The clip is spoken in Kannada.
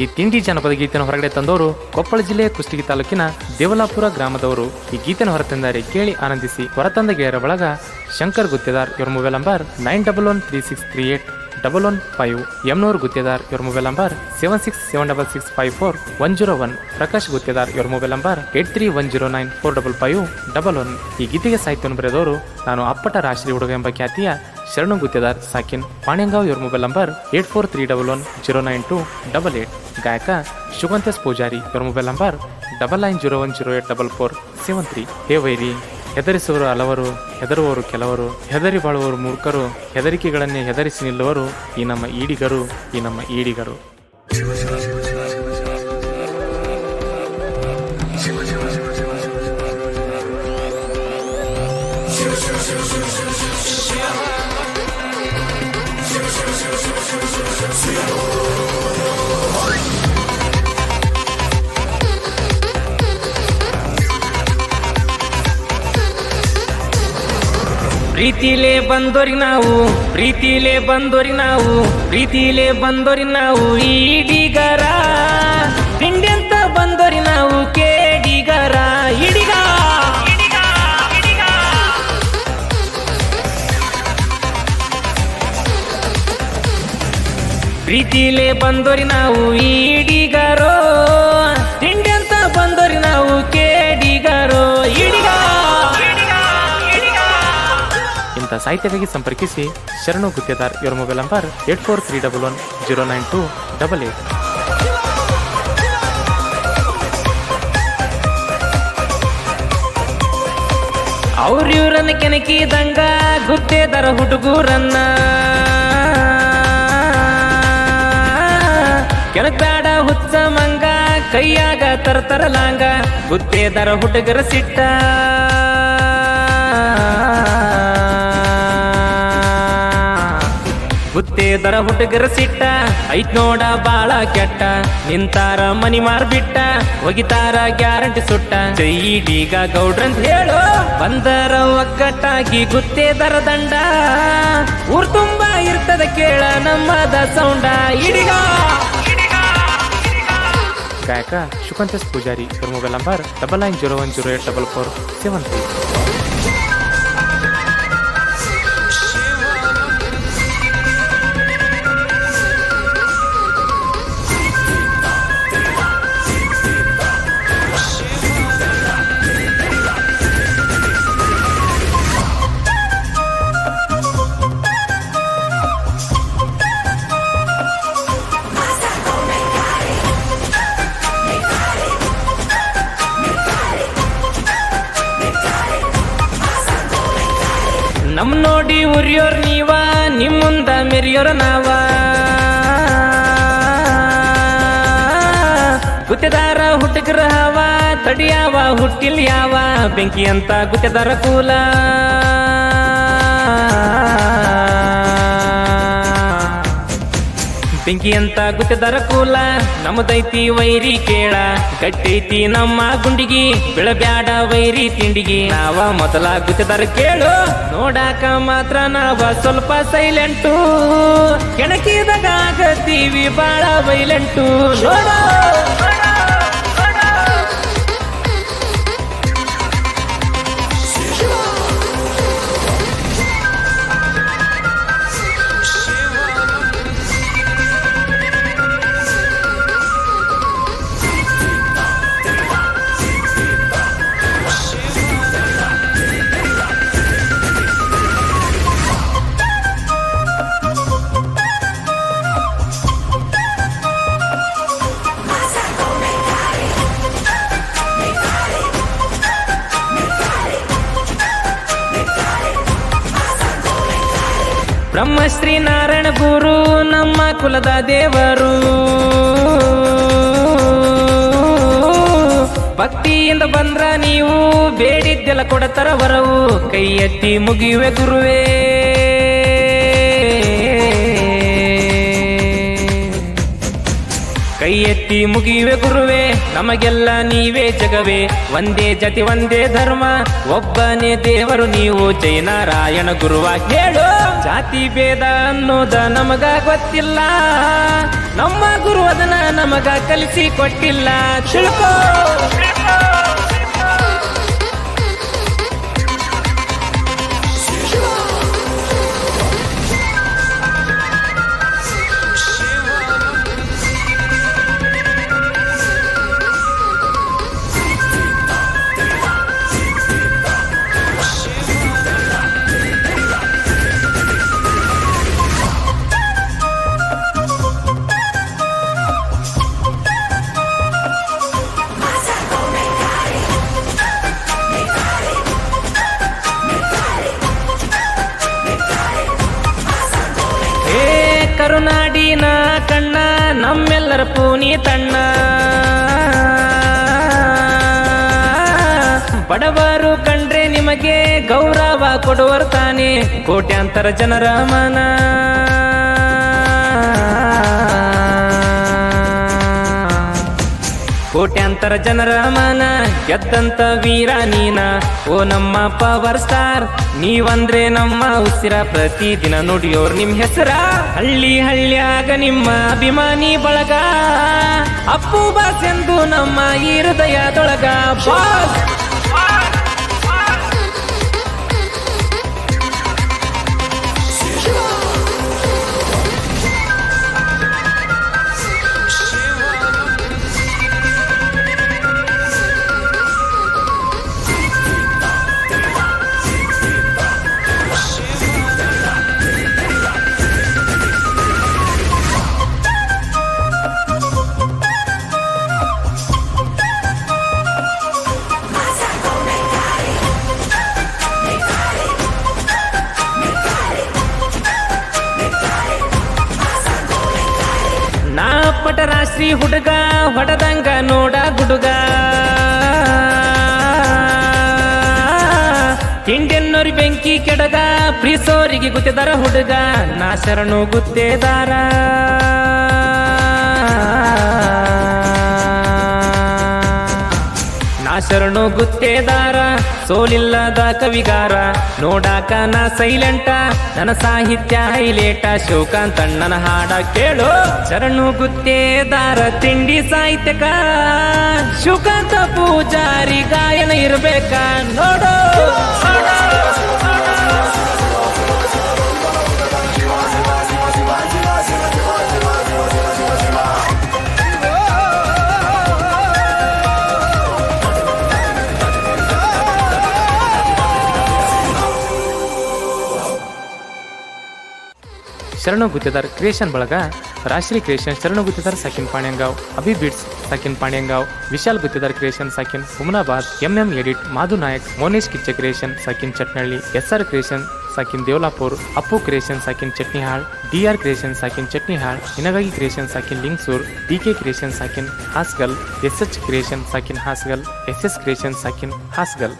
ಈ ತಿಂಡಿ ಜನಪದ ಗೀತೆಯನ್ನು ಹೊರಗಡೆ ತಂದವರು ಕೊಪ್ಪಳ ಜಿಲ್ಲೆಯ ಕುಷ್ಟಗಿ ತಾಲೂಕಿನ ದೇವಲಾಪುರ ಗ್ರಾಮದವರು ಈ ಗೀತೆಯನ್ನು ಹೊರತಂದರೆ ಕೇಳಿ ಆನಂದಿಸಿ ಹೊರತಂದ ಗೆಳೆಯರ ಬಳಗ ಶಂಕರ್ ಗುತ್ತೇದಾರ್. ಇವರ mobile number nine double one three six three eight double one five ಎಮ್ನೂರು Guttedar, ಇವರ mobile number seven six seven double six five four one zero one Prakash Guttedar, ಇವರ mobile number eight three one zero nine four double five double one ಈ ಗೀತೆಗೆ ಸಾಹಿತ್ಯವನ್ನು ಬರೆದವರು ನಾನು ಅಪ್ಪಟ ರಾಶ್ರೀ ಹುಡುಗ ಎಂಬ ಖ್ಯಾತಿಯ ಶರಣು ಗುತ್ತೇದಾರ್ ಸಾಕಿನ್. ಪಾಣ್ಯಂಗಾವ್, ಇವರ mobile number eight four three double one zero nine two double eight ಗಾಯಕ ಶುಗಂತೇಶ್ ಪೂಜಾರಿ ಇವರ mobile number double nine zero one zero eight double four seven three ಹೇ ವೈರಿ ಹೆದರಿಸುವರು ಹಲವರು, ಹೆದರುವವರು ಕೆಲವರು, ಹೆದರಿ ಬಾಳುವವರು ಮೂರ್ಖರು, ಹೆದರಿಕೆಗಳನ್ನೇ ಹೆದರಿಸಿ ನಿಲ್ಲುವರು ಈ ನಮ್ಮ ಈಡಿಗರು, ಈ ನಮ್ಮ ಈಡಿಗರು. ಪ್ರೀತಿಲೇ ಬಂದೋರಿ ನಾವು, ಪ್ರೀತಿಲೇ ಬಂದೋರಿ ನಾವು, ಪ್ರೀತಿಲೇ ಬಂದೋರಿ ನಾವು, ಈಡಿಗರ. ಹಿಂಡೆಂತ ಬಂದೋರಿ ನಾವು, ಕೇಡಿಗರ. ಹಿಡಿಗ ಪ್ರೀತಿಲೇ ಬಂದೋರಿ ನಾವು ಈಡಿಗರೋ ಇಂಥ ಸಾಹಿತ್ಯವಾಗಿ ಸಂಪರ್ಕಿಸಿ ಶರಣು ಗುತ್ತೇದಾರ್ ಇವರ mobile number eight four three double one zero nine two double eight. ಅವ್ರ ಕೆನಕಿ ಕೆಣಕಿದಂಗ ಗುತ್ತೇದಾರ ಹುಡುಗರನ್ನ. ಕೆಣಕ್ಬೇಡ ಹುಚ್ಚ ಮಂಗ, ಕೈಯಾಗ ತರತರ ಲಾಂಗ ಗುತ್ತೇದಾರ ಹುಡುಗರ ಸಿಟ್ಟ. ಗುತ್ತೇದರ ಹುಡುಗರ ಸಿಟ್ಟ. ಐತ್ ನೋಡ ಬಾಳ ಕೆಟ್ಟ. ನಿಂತಾರ ಮನಿ ಮಾರ್ಬಿಟ್ಟ. ಒಗಿತಾರ ಗ್ಯಾರಂಟಿ ಸುಟ್ಟ. ಜೈಡೀಗ ಗೌಡ್ರಂತ ಹೇಳು. ಬಂದರ ಒಗ್ಗಟ್ಟಾಗಿ ಗುತ್ತೇದರ ದಂಡ. ಊರ್ ತುಂಬಾ ಇರ್ತದ ಕೇಳ ನಮ್ಮದ ಸೌಂಡ. ಇಡಿಗ! ಗಾಯಕ ಶುಕಂತಸ್ ಪೂಜಾರಿ ಇವ್ರ mobile number double nine zero one zero eight double four seven three ನಮ್ ನೋಡಿ ಉರಿಯೋರ್ ನೀವ, ನಿಮ್ ಮುಂದ ಮೆರಿಯೋರ ನಾವ. ಗುತ್ತೆದಾರ ಹುಟ್ಟಗ್ರ ಹವ, ತಡಿಯಾವ ಹುಟ್ಟಿಲ್ ಯಾವ ಬೆಂಕಿ ಅಂತ ಗುತ್ತೆದಾರ ಕೂಲ. ಬೆಂಕಿ ಅಂತ ಗುತ್ತೆದಾರ ಕೂಲ ನಮ್ಮದೈತಿ ವೈರಿ ಕೇಳ. ಗಟ್ಟೈತಿ ನಮ್ಮ ಗುಂಡಿಗಿ, ಬೆಳಬ್ಯಾಡ ವೈರಿ ತಿಂಡಿಗಿ. ನಾವ ಮೊದಲ ಗುತ್ತೆದಾರ ಕೇಳು, ನೋಡಾಕ ಮಾತ್ರ ನಾವ ಸ್ವಲ್ಪ ಸೈಲೆಂಟು. ಕೆಣಕಿದಾಗ ಬಾಳ ವೈಲೆಂಟು ನೋಡೋ. ಬ್ರಹ್ಮಶ್ರೀ ನಾರಾಯಣ ಗುರು, ನಮ್ಮ ಕುಲದ ದೇವರು. ಭಕ್ತಿಯಿಂದ ಬಂದ್ರ ನೀವು ಬೇಡಿದ್ದೆಲ್ಲ ಕೊಡತರ ವರವು. ಕೈ ಎತ್ತಿ ಮುಗಿಯುವೆ ಗುರುವೇ. ಕೈ ಎತ್ತಿ ಮುಗಿಯುವೆ ಗುರುವೆ, ನಮಗೆಲ್ಲ ನೀವೇ ಜಗವೇ. ಒಂದೇ ಜತಿ, ಒಂದೇ ಧರ್ಮ, ಒಬ್ಬನೇ ದೇವರು, ನೀವು ಜಯನಾರಾಯಣ ಗುರುವ ಹೇಳು. ಜಾತಿ ಭೇದ ಅನ್ನೋದ ನಮಗ ಗೊತ್ತಿಲ್ಲ. ನಮ್ಮ ಗುರು ಅದನ್ನ ನಮಗ ಕಲಿಸಿ ಕೊಟ್ಟಿಲ್ಲ. ಪೂನಿ ತಣ್ಣ. ಬಡವರು ಕಂಡ್ರೆ ನಿಮಗೆ ಗೌರವ ಕೊಡುವರು ತಾನೆ ಕೋಟ್ಯಾಂತರ ಜನರ ಮನ. ಕೋಟ್ಯಾಂತರ ಜನರ ಮನ ಗೆದ್ದಂತ ವೀರ ನೀನ. ಓ ನಮ್ಮ ಪವರ್ ಸ್ಟಾರ್ ನೀವಂದ್ರೆ ನಮ್ಮ ಉಸಿರ. ಪ್ರತಿದಿನ ನುಡಿಯೋರ್ ನಿಮ್ ಹೆಸರ. ಹಳ್ಳಿ ಹಳ್ಳಿಯಾಗ ನಿಮ್ಮ ಅಭಿಮಾನಿ ಬಳಗ. ಅಪ್ಪು ಬಾಸ್ ಎಂದು ನಮ್ಮ ಈ ಹೃದಯದೊಳಗ ಬಾಸ್. ತಿಂಡೆನ್ನೋರಿ ಬೆಂಕಿ ಕೆಡಗ ಪ್ರೀಸೋರಿಗೆ ಗುತ್ತಿದಾರ ಹುಡುಗ, ನಾ ಶರಣು ಗುತ್ತೇದಾರ ನಾ ಶರಣು ಗುತ್ತೇದಾರ ಸೋಲಿಲ್ಲದ ಕವಿಗಾರ, ನೋಡಾಕ ನಾ ಸೈಲೆಂಟ, ನನ್ನ ಸಾಹಿತ್ಯ ಹೈಲೇಟ, ಶೋಕಾಂತ ಅಣ್ಣನ ಹಾಡ ಕೇಳು. ಶರಣು ಗುತ್ತೇದಾರ ತಿಂಡಿ ಸಾಹಿತ್ಯಕ ಶಿವಕಾಂತ ಪೂಜಾರಿ, ಗಾಯನ ಇರಬೇಕ, ನೋಡು. ಶರಣು ಗುತ್ತೇದಾರ್ ಕ್ರಿಯೇಷನ್ ಬಳಗ ರಾಶ್ರೀ ಕ್ರಿಯೇಷನ್ ಶರಣು ಗುತ್ತೇದಾರ್ ಸಾಕಿನ್ ಪಾಣ್ಯಂಗಾವ್ Abhi bits ಸಾಕಿನ್ ಪಾಣ್ಯಂಗಾವ್ Vishal Guttedar creation ಸಾಕಿನ್ Humnabad M M edit Madhu Nayak Monesh Kichcha creation ಸಾಕಿನ್ Chatnalli S R creation ಸಾಕಿನ್ ದೇವಲಾಪುರ್ Appu creation ಸಾಕಿನ್ ಚಟ್ನಿಹಾಳ್ D R creation ಸಾಕಿನ್ ಚಟ್ನಿಹಾಳ್ ನಿನಗಾಗಿ creation ಸಾಕಿನ್ Lingsur DK creation ಸಾಕಿನ್ ಹಾಸ್ಗಲ್ SH creation ಸಾಕಿನ್ ಹಾಸ್ಗಲ್ S S creation ಸಾಕಿನ್ ಹಾಸ್ಗಲ್